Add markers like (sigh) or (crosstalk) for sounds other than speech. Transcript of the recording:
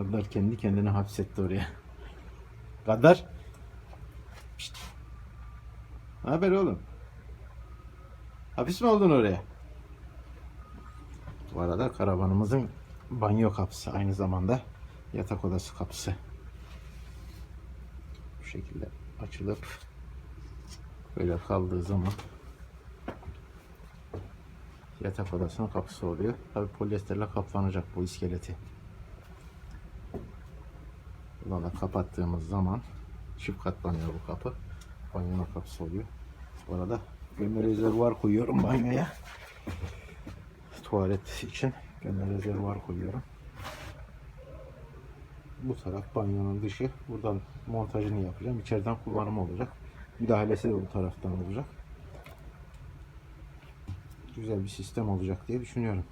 Gaddar kendi kendine hapsetti oraya. (laughs) Gaddar. Şşt. Ne haber oğlum? Hapis mi oldun oraya? Bu arada karavanımızın banyo kapısı aynı zamanda yatak odası kapısı. Bu şekilde açılıp böyle kaldığı zaman yatak odasının kapısı oluyor. Tabi polyesterle kaplanacak bu iskeleti. Da kapattığımız zaman çift katlanıyor bu kapı. Banyonun kapısı oluyor. Bu arada gömme rezervuar koyuyorum banyoya. Tuvalet için gömme rezervuar koyuyorum. Bu taraf banyonun dışı. Buradan montajını yapacağım. İçeriden kullanım olacak. Müdahalesi de bu taraftan olacak. Güzel bir sistem olacak diye düşünüyorum.